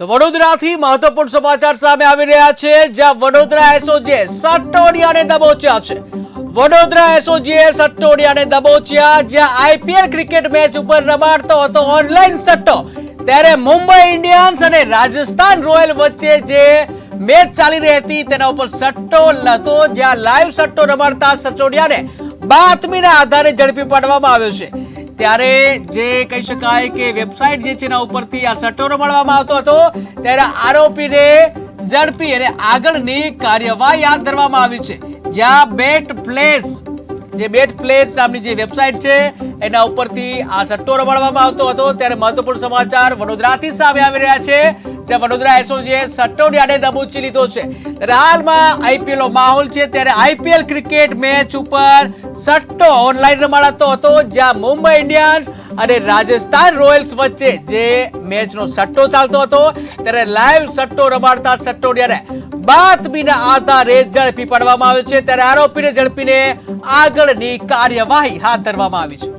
તો વડોદરાથી મહત્વપૂર્ણ સમાચાર સામે આવી રહ્યા છે, જ્યાં વડોદરા એસઓજીએ સટ્ટોડિયાને દબોચ્યા છે. વડોદરા એસઓજીએ સટ્ટોડિયાને દબોચ્યા, જ્યાં આઈપીએલ ક્રિકેટ મેચ ઉપર રમાડતો હતો ઓનલાઈન સટ્ટો. ત્યારે મુંબઈ ઇન્ડિયન્સ અને રાજસ્થાન રોયલ વચ્ચે જે મેચ ચાલી રહી હતી, તેના ઉપર સટ્ટો હતો જ્યાં લાઈવ સટ્ટો રમાડતા સટોડિયાને બાતમીના આધારે ઝડપી પાડવામાં આવ્યો છે. ત્યારે જે કહી શકાય કે વેબસાઇટ જે છે એના ઉપરથી આ સટ્ટો મળવામાં આવતો હતો, ત્યારે આરોપીને ઝડપી અને આગળની કાર્યવાહી હાથ ધરવામાં આવી છે. જ્યાં બેટ પ્લેસ, જે બેટ પ્લેસ નામની જે વેબસાઇટ છે, એના ઉપરથી આ સટ્ટો રમાડવામાં આવતો હતો. ત્યારે મહત્વપૂર્ણ સમાચાર વડોદરાથી સામે આવી રહ્યા છે. જ્યાં વડોદરા એસઓજીએ સટ્ટોડિયાને દબોચી લીધો છે. ત્યારે હાલમાં આઈપીએલ નો માહોલ છે. ત્યારે આઈપીએલ ક્રિકેટ મેચ ઉપર સટ્ટો ઓનલાઈન રમાડાતો હતો, જ્યાં મુંબઈ ઇન્ડિયન્સ અને રાજસ્થાન રોયલ્સ વચ્ચે જે મેચનો સટ્ટો ચાલતો હતો, ત્યારે લાઈવ સટ્ટો રમાડતા સટ્ટોડિયાને બાતમીના આધારે ઝડપી પાડવામાં આવ્યો છે. ત્યારે આરોપીને ઝડપીને આગળની કાર્યવાહી હાથ ધરવામાં આવી છે.